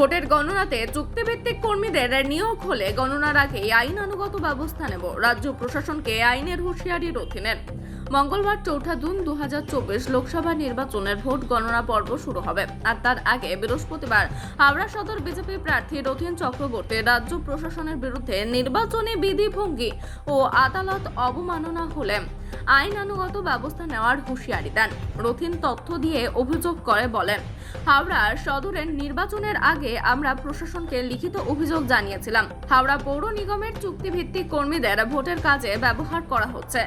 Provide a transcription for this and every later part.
ভোটের গণনাতে চুক্তিভিত্তিক কর্মীদের নিয়োগ হলে গণনার আগে আইনানুগত ব্যবস্থা নেব। রাজ্য প্রশাসনকে আইনের হুঁশিয়ারির রথিনের মঙ্গলবার চৌঠা জুন দু লোকসভা নির্বাচনের ভোট গণনা পর্ব শুরু হবে। আর তার আগে বৃহস্পতিবার হাওড়া সদর বিজেপি প্রার্থী রথিন চক্রবর্তী রাজ্য প্রশাসনের বিরুদ্ধে নির্বাচনী বিধিভঙ্গি ও আদালত অবমাননা হলে আইনানুগত ব্যবস্থা নেওয়ার হুঁশিয়ারি দেন। রথিন তথ্য দিয়ে অভিযোগ করে বলেন, হাওড়ার সদরের নির্বাচনের আগে আমরা প্রশাসনকে লিখিত অভিযোগ জানিয়েছিলাম। হাওড়া পৌর নিগমের চুক্তিভিত্তিক কর্মীদের ভোটের কাজে ব্যবহার করা হচ্ছে।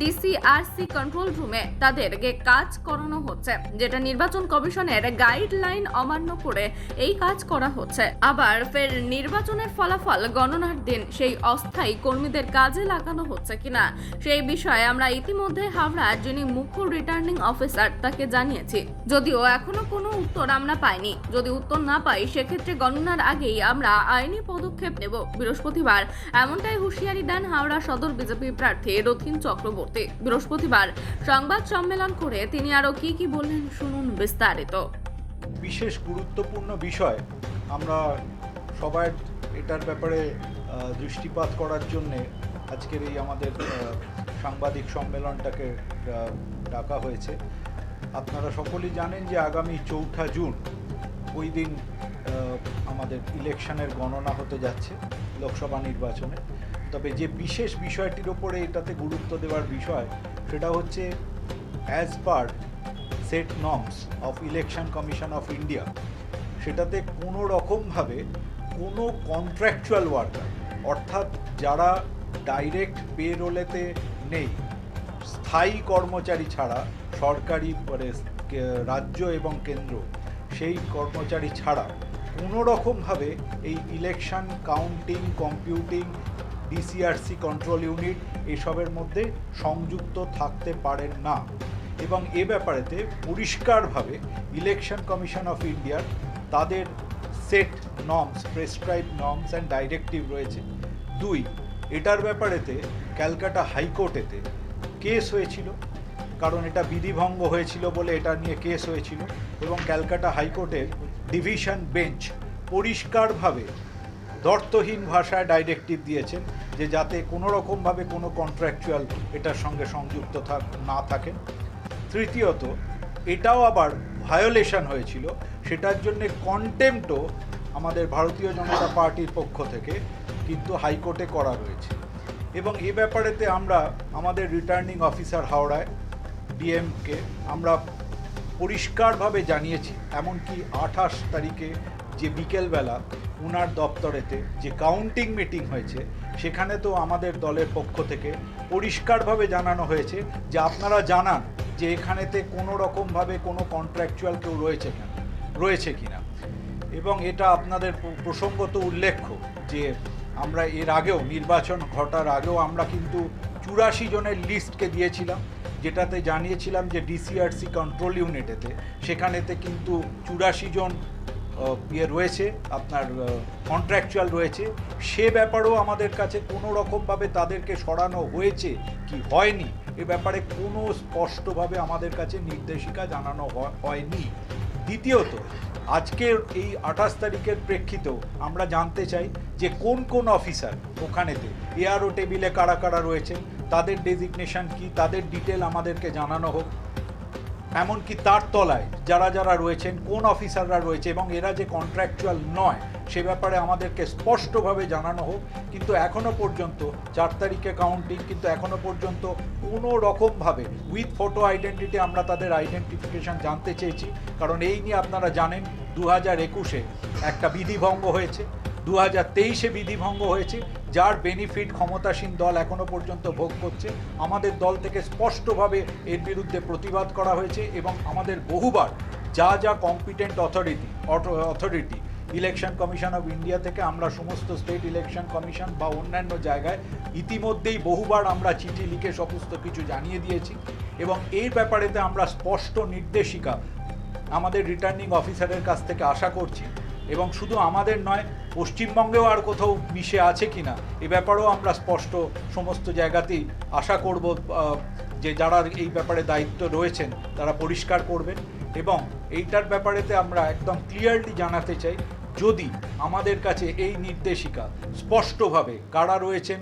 ডিসিআরসি কন্ট্রোল রুমে তাদেরকে কাজ করানো হচ্ছে, যেটা নির্বাচন কমিশনের গাইডলাইন অমান্য করে এই কাজ করা হচ্ছে। আবার ফের নির্বাচনের ফলাফল গণনার দিন সেই অস্থায়ী কর্মীদের কাজে লাগানো হচ্ছে কিনা, সেই বিষয়ে আমরা ইতিমধ্যে হাওড়ার যিনি মুখ্য রিটার্নিং অফিসার তাকে জানিয়েছি। যদিও এখনও কোনো উত্তর আমরা পাইনি। যদি উত্তর না পাই, সেক্ষেত্রে গণনার আগেই আমরা আইনি পদক্ষেপ নেব। বৃহস্পতিবার এমনটাই হুঁশিয়ারি দেন হাওড়া সদর বিজেপি প্রার্থী রথিন চক্রবর্তী। বৃহস্পতিবার সংবাদ সম্মেলন করে তিনি আরও কি কি বললেন শুনুন বিস্তারিত। বিশেষ গুরুত্বপূর্ণ বিষয় আমরা সবার এটার ব্যাপারে দৃষ্টিপাত করার জন্যে আজকের এই আমাদের সাংবাদিক সম্মেলনটাকে ডাকা হয়েছে। আপনারা সকলেই জানেন যে আগামী চৌঠা জুন ওই দিন আমাদের ইলেকশনের গণনা হতে যাচ্ছে লোকসভা নির্বাচনে। তবে যে বিশেষ বিষয়টির ওপরে এটাতে গুরুত্ব দেওয়ার বিষয়, সেটা হচ্ছে as per set norms of election commission of India সেটাতে কোনো রকমভাবে কোনো কন্ট্রাকচুয়াল ওয়ার্কার অর্থাৎ যারা ডাইরেক্ট পে রোলেতে নেই। স্থায়ী কর্মচারী ছাড়া সরকারি মানে রাজ্য এবং কেন্দ্র, সেই কর্মচারী ছাড়া কোনো রকমভাবে এই election counting computing DCRC control unit এসবের মধ্যে সংযুক্ত থাকতে পারেন না। এবং এ ব্যাপারেতে পরিষ্কারভাবে ইলেকশন কমিশন অফ ইন্ডিয়ার তাদের set norms prescribe norms and directive রয়েছে। দুই এটার ব্যাপারেতে ক্যালকাটা হাইকোর্টেতে কেস হয়েছিল, কারণ এটা বিধিভঙ্গ হয়েছিল বলে এটা নিয়ে কেস হয়েছিল এবং ক্যালকাটা হাইকোর্টের ডিভিশন বেঞ্চ পরিষ্কারভাবে দর্থহীন ভাষায় ডাইরেক্টিভ দিয়েছেন যে যাতে কোনো রকমভাবে কোনো কন্ট্রাকচুয়াল এটার সঙ্গে সংযুক্ত থাক না থাকেন। তৃতীয়ত, এটাও আবার ভায়োলেশন হয়েছিল। সেটার জন্যে কন্টেম্পটও আমাদের ভারতীয় জনতা পার্টির পক্ষ থেকে কিন্তু হাইকোর্টে করা রয়েছে এবং এ ব্যাপারেতে আমরা আমাদের রিটার্নিং অফিসার হাওড়ায়, ডিএমকে, আমরা পরিষ্কারভাবে জানিয়েছি, এমনকি আঠাশ তারিখে যে বিকেলবেলা উনার দপ্তরেতে যে কাউন্টিং মিটিং হয়েছে, সেখানে তো আমাদের দলের পক্ষ থেকে পরিষ্কারভাবে জানানো হয়েছে যে আপনারা জানান যে এখানেতে কোনো রকমভাবে কোনো কন্ট্রাকচুয়াল কেউ রয়েছে কিনা রয়েছে কিনা। এবং এটা আপনাদের প্রসঙ্গত উল্লেখ্য যে আমরা এর আগেও, নির্বাচন ঘটার আগেও আমরা কিন্তু চুরাশি জনের লিস্টকে দিয়েছিলাম, যেটাতে জানিয়েছিলাম যে ডিসিআরসি কন্ট্রোল ইউনিটেতে সেখানেতে কিন্তু চুরাশি জন ইয়ে রয়েছে, আপনার কন্ট্রাকচুয়াল রয়েছে। সে ব্যাপারেও আমাদের কাছে কোনো রকমভাবে তাদেরকে সরানো হয়েছে কি হয়নি, এ ব্যাপারে কোনো স্পষ্টভাবে আমাদের কাছে নির্দেশিকা জানানো হয়নি। দ্বিতীয়ত, আজকের এই আঠাশ তারিখের প্রেক্ষিতেও আমরা জানতে চাই যে কোন কোন অফিসার ওখানেতে এআরও টেবিলে কারা কারা রয়েছে, তাদের ডেজিগনেশন কি, তাদের ডিটেল আমাদেরকে জানানো হোক। এমনকি তার তলায় যারা যারা রয়েছেন, কোন অফিসাররা রয়েছে এবং এরা যে কন্ট্রাকচুয়াল নয়, সে ব্যাপারে আমাদেরকে স্পষ্টভাবে জানানো হোক। কিন্তু এখনও পর্যন্ত চার তারিখে কাউন্টিং কিন্তু এখনও পর্যন্ত কোনো রকমভাবে উইথ ফটো আইডেন্টিটি আমরা তাদের আইডেন্টিফিকেশন জানতে চেয়েছি। কারণ এই নিয়ে আপনারা জানেন দু হাজার একুশে একটা বিধিভঙ্গ হয়েছে দু হাজার তেইশে বিধিভঙ্গ হয়েছে যার বেনিফিট ক্ষমতাসীন দল এখনও পর্যন্ত ভোগ করছে। আমাদের দল থেকে স্পষ্টভাবে এর বিরুদ্ধে প্রতিবাদ করা হয়েছে এবং আমাদের বহুবার যা যা competent authority authority election commission of India থেকে আমরা সমস্ত স্টেট ইলেকশন কমিশন বা অন্যান্য জায়গায় ইতিমধ্যেই বহুবার আমরা চিঠি লিখে সমস্ত কিছু জানিয়ে দিয়েছি এবং এই ব্যাপারেতে আমরা স্পষ্ট নির্দেশিকা আমাদের রিটার্নিং অফিসারের কাছ থেকে আশা করছি এবং শুধু আমাদের নয়, পশ্চিমবঙ্গেও আর কোথাও মিশে আছে কি না এ ব্যাপারেও আমরা স্পষ্ট সমস্ত জায়গাতেই আশা করব যে যারা এই ব্যাপারে দায়িত্ব রয়েছেন তারা পরিষ্কার করবেন এবং এইটার ব্যাপারেতে আমরা একদম ক্লিয়ারলি জানাতে চাই, যদি আমাদের কাছে এই নির্দেশিকা স্পষ্টভাবে কারা রয়েছেন,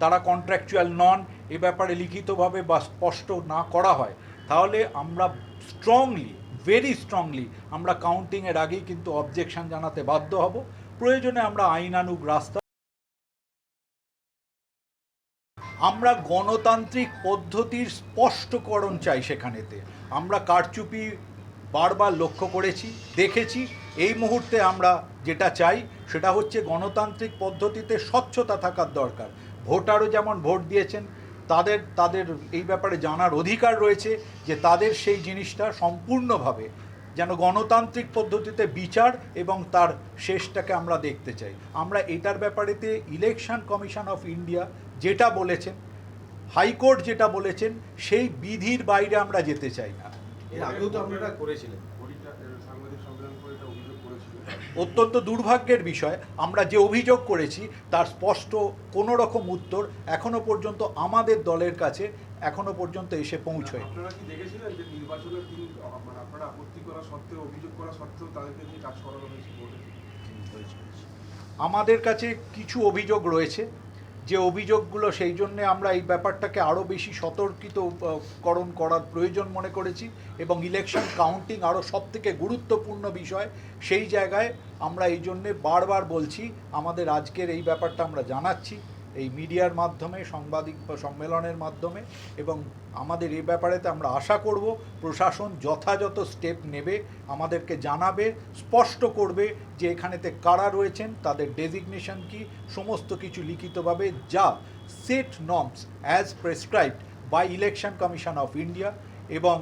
তারা কন্ট্রাকচুয়াল নন, এ ব্যাপারে লিখিতভাবে বা স্পষ্ট না করা হয়, তাহলে আমরা স্ট্রংলি ভেরি স্ট্রংলি আমরা কাউন্টিংয়ের আগেই কিন্তু অবজেকশন জানাতে বাধ্য হব। প্রয়োজনে আমরা আইনানুগ রাস্তা আমরা গণতান্ত্রিক পদ্ধতির স্পষ্টকরণ চাই সেখানেতে। আমরা কারচুপি বারবার লক্ষ্য করেছি, দেখেছি। এই মুহূর্তে আমরা যেটা চাই, সেটা হচ্ছে গণতান্ত্রিক পদ্ধতিতে স্বচ্ছতা থাকার দরকার। ভোটারও যেমন ভোট দিয়েছেন তাদের তাদের এই ব্যাপারে জানার অধিকার রয়েছে যে তাদের সেই জিনিসটা সম্পূর্ণভাবে যেন গণতান্ত্রিক পদ্ধতিতে বিচার এবং তার শেষটাকে আমরা দেখতে চাই। আমরা এটার ব্যাপারেতে ইলেকশন কমিশন অফ ইন্ডিয়া যেটা বলেছেন, হাইকোর্ট যেটা বলেছেন, সেই বিধির বাইরে আমরা যেতে চাই না। এর আগেও তো আপনারা করেছিলেন হরিটা সাংবাদিক সম্মেলন করে এটা অভিযোগ করেছিল অত্যন্ত দুর্ভাগ্যের বিষয় আমরা যে অভিযোগ করেছি তার স্পষ্ট কোনো রকম উত্তর এখনও পর্যন্ত আমাদের দলের কাছে এখনও পর্যন্ত এসে পৌঁছয় আপনারা কি দেখেছিলেন যে নির্বাচনের দিন মানে আপনারা আপত্তি করা সত্ত্বেও অভিযোগ করা সত্ত্বেও তাদেরকে দিয়ে কাজ করানো হয়েছে। আমাদের কাছে কিছু অভিযোগ রয়েছে যে অভিযোগগুলো সেই জন্যে আমরা এই ব্যাপারটাকে আরও বেশি সতর্কিত আহ, করণ করার প্রয়োজন মনে করেছি এবং ইলেকশন কাউন্টিং আরও সবথেকে গুরুত্বপূর্ণ বিষয় সেই জায়গায় আমরা এই জন্যে বারবার বলছি আমাদের আজকের এই ব্যাপারটা আমরা জানাচ্ছি। এই মিডিয়ার মাধ্যমে, সাংবাদিক সম্মেলনের মাধ্যমে এবং আমাদের এ ব্যাপারেতে আমরা আশা করব, প্রশাসন যথাযথ স্টেপ নেবে, আমাদেরকে জানাবে, স্পষ্ট করবে যে এখানেতে কারা রয়েছেন, তাদের ডেজিগনেশন কি, সমস্ত কিছু লিখিতভাবে যা set norms as prescribed by election commission of India এবং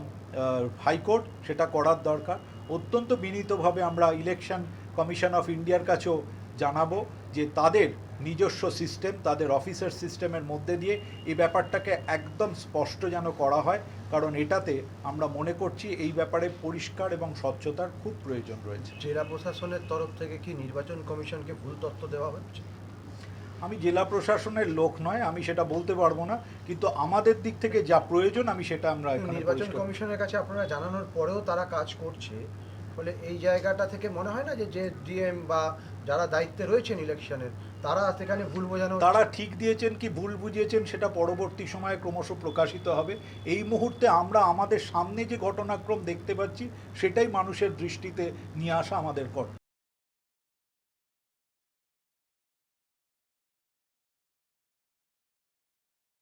হাইকোর্ট, সেটা করার দরকার। অত্যন্ত বিনীতভাবে আমরা ইলেকশন কমিশন অফ ইন্ডিয়ার কাছেও জানাব যে তাদের নিজস্ব সিস্টেম তাদের অফিসার সিস্টেমের মধ্যে দিয়ে এই ব্যাপারটাকে একদম স্পষ্ট যেন করা হয় কারণ এটাতে আমরা মনে করছি এই ব্যাপারে পরিষ্কার এবং স্বচ্ছতার খুব প্রয়োজন রয়েছে। জেলা প্রশাসনের তরফ থেকে কি নির্বাচন কমিশনকে ভুল তথ্য দেওয়া হচ্ছে? আমি জেলা প্রশাসনের লোক নয় আমি সেটা বলতে পারব না কিন্তু আমাদের দিক থেকে যা প্রয়োজন আমি সেটা আমরা নির্বাচন কমিশনের কাছে আপনারা জানানোর পরেও তারা কাজ করছে ফলে এই জায়গাটা থেকে মনে হয় না যে যে ডিএম বা যারা দায়িত্বে রয়েছেন ইলেকশনের তারা সেখানে ভুল বোঝানো তারা ঠিক দিয়েছেন কি ভুল বুঝিয়েছেন সেটা পরবর্তী সময়ে ক্রমশ প্রকাশিত হবে। এই মুহূর্তে আমরা আমাদের সামনে যে ঘটনাক্রম দেখতে পাচ্ছি, সেটাই মানুষের দৃষ্টিতে নিয়ে আসা আমাদের কর্তব্য।